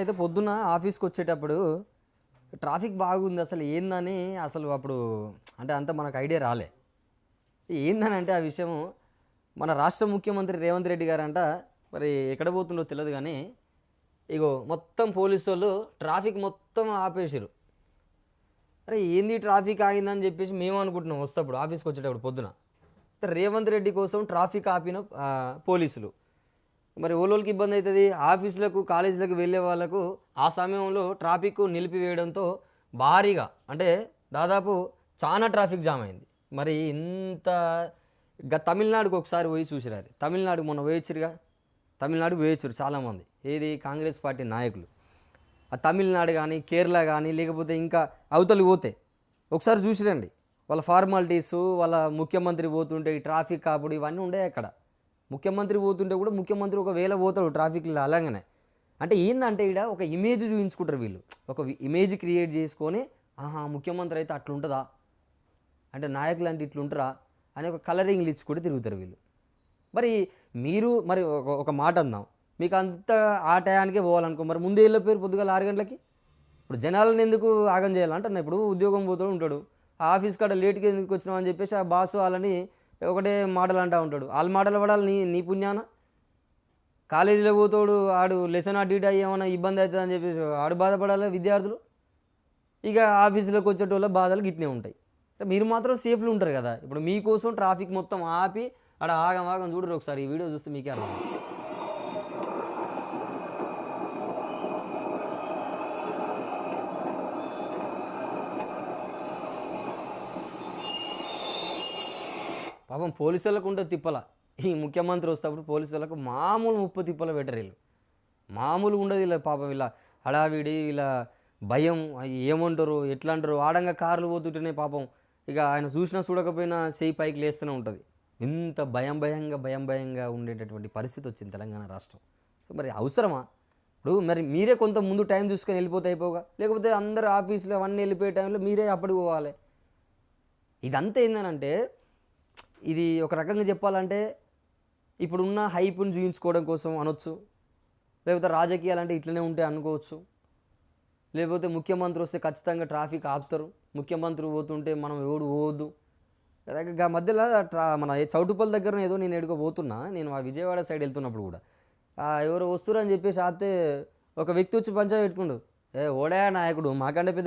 అయితే పొద్దున ఆఫీస్కి వచ్చేటప్పుడు ట్రాఫిక్ బాగుంది అసలు ఏందని అసలు అప్పుడు అంటే అంత మనకు ఐడియా రాలే. ఏందని అంటే ఆ విషయం మన రాష్ట్ర ముఖ్యమంత్రి రేవంత్ రెడ్డి గారంట మరి ఎక్కడ పోతుండో తెలియదు కానీ ఇగో మొత్తం పోలీసు వాళ్ళు ట్రాఫిక్ మొత్తం ఆపేసారు అరే ఏంది ట్రాఫిక్ ఆగిందని చెప్పేసి మేము అనుకుంటున్నాం వస్తప్పుడు ఆఫీస్కి వచ్చేటప్పుడు పొద్దున. రేవంత్ రెడ్డి కోసం ట్రాఫిక్ ఆపిన పోలీసులు. మరి ఓలోళ్ళకి ఇబ్బంది అవుతుంది. ఆఫీసులకు కాలేజీలకు వెళ్ళే వాళ్ళకు ఆ సమయంలో ట్రాఫిక్ నిలిపివేయడంతో భారీగా అంటే దాదాపు చాలా ట్రాఫిక్ జామ్ అయింది. మరి ఇంత తమిళనాడుకు ఒకసారి పోయి చూసిరారు. తమిళనాడు మొన్న వేయచ్చురుగా తమిళనాడు వేయచ్చురు చాలామంది. ఏది? కాంగ్రెస్ పార్టీ నాయకులు. ఆ తమిళనాడు కానీ కేరళ కానీ లేకపోతే ఇంకా అవతలి పోతే ఒకసారి చూసిరండి. వాళ్ళ ఫార్మాలిటీస్ వాళ్ళ ముఖ్యమంత్రి పోతుంటే ఈ ట్రాఫిక్ కాపుడు ఇవన్నీ ఉండే అక్కడ. ముఖ్యమంత్రి పోతుంటే కూడా ముఖ్యమంత్రి ఒకవేళ పోతాడు ట్రాఫిక్లో అలాగనే. అంటే ఏందంటే ఇక్కడ ఒక ఇమేజ్ చూపించుకుంటారు వీళ్ళు. ఒక ఇమేజ్ క్రియేట్ చేసుకొని ఆహా ముఖ్యమంత్రి అయితే అట్లుంటుందా? అంటే నాయకులు అంటే ఇట్లుంటారా? అని ఒక కలరింగ్లు ఇచ్చి కూడా తిరుగుతారు వీళ్ళు. మరి మీరు మరి ఒక ఒక మాట అందాం. మీకు అంత ఆ టయానికే పోవాలనుకో మరి ముందే వెళ్ళిపోయారు పొద్దుగాల ఆరు గంటలకి? ఇప్పుడు జనాలను ఎందుకు ఆగం చేయాలంటే ఇప్పుడు ఉద్యోగం పోతాడు ఉంటాడు. ఆ ఆఫీస్ కాడ లేట్గా ఎందుకు వచ్చినావు అని చెప్పేసి ఆ బాసు వాళ్ళని ఒకటే మాటలు అంటూ ఉంటాడు. వాళ్ళ మాటలు పడాలి నీ నీ పుణ్యాన. కాలేజీలో పోతాడు ఆడు లెసన్ అటు ఇటు అయ్యి ఏమైనా ఇబ్బంది అవుతుంది అని చెప్పేసి ఆడు బాధపడాలి విద్యార్థులు? ఇక ఆఫీసులోకి వచ్చేటోళ్ళ బాధలు గిట్నే ఉంటాయి. మీరు మాత్రం సేఫ్లు ఉంటారు కదా. ఇప్పుడు మీకోసం ట్రాఫిక్ మొత్తం ఆపి ఆడ ఆగం ఆగం చూడరు ఒకసారి. ఈ వీడియో చూస్తే మీకే అర్థం పాపం పోలీసు వాళ్ళకు తిప్పల. ఈ ముఖ్యమంత్రి వస్తేప్పుడు పోలీసు వాళ్ళకు మామూలు ముప్పు తిప్పల పెట్టరు వీళ్ళు. మామూలు ఉండదు ఇలా పాపం ఇలా హడావిడి ఇలా భయం ఏమంటారు ఎట్లా అంటారు ఆడంగా కార్లు పోతుంటేనే పాపం ఇక ఆయన చూసినా చూడకపోయినా చేయి పైకి లేస్తూనే ఉంటుంది. ఇంత భయం భయంగా భయం భయంగా ఉండేటటువంటి పరిస్థితి వచ్చింది తెలంగాణ రాష్ట్రం. సో మరి అవసరమా? ఇప్పుడు మరి మీరే కొంత ముందు టైం చూసుకొని వెళ్ళిపోతే అయిపోగా లేకపోతే అందరు ఆఫీసులో అవన్నీ వెళ్ళిపోయే టైంలో మీరే అప్పటికి పోవాలి. ఇదంతా ఏంటంటే ఇది ఒక రకంగా చెప్పాలంటే ఇప్పుడున్న హైప్ని చూపించుకోవడం కోసం అనొచ్చు. లేకపోతే రాజకీయాలు అంటే ఇట్లనే ఉంటాయి అనుకోవచ్చు. లేకపోతే ముఖ్యమంత్రి వస్తే ఖచ్చితంగా ట్రాఫిక్ ఆపుతారు. ముఖ్యమంత్రి పోతుంటే మనం ఎవడు పోవద్దు. మధ్యలో ట్రా మన చౌటుపల్లి దగ్గర ఏదో నేను ఎడుకో పోతున్నా. నేను ఆ విజయవాడ సైడ్ వెళ్తున్నప్పుడు కూడా. ఎవరు ఎవరో అని చెప్పేసి ఆపితే ఒక వ్యక్తి వచ్చి పంచాయతీ పెట్టుకుండు. ఏ ఓడా నాయకుడు మాకంటే పెద్ద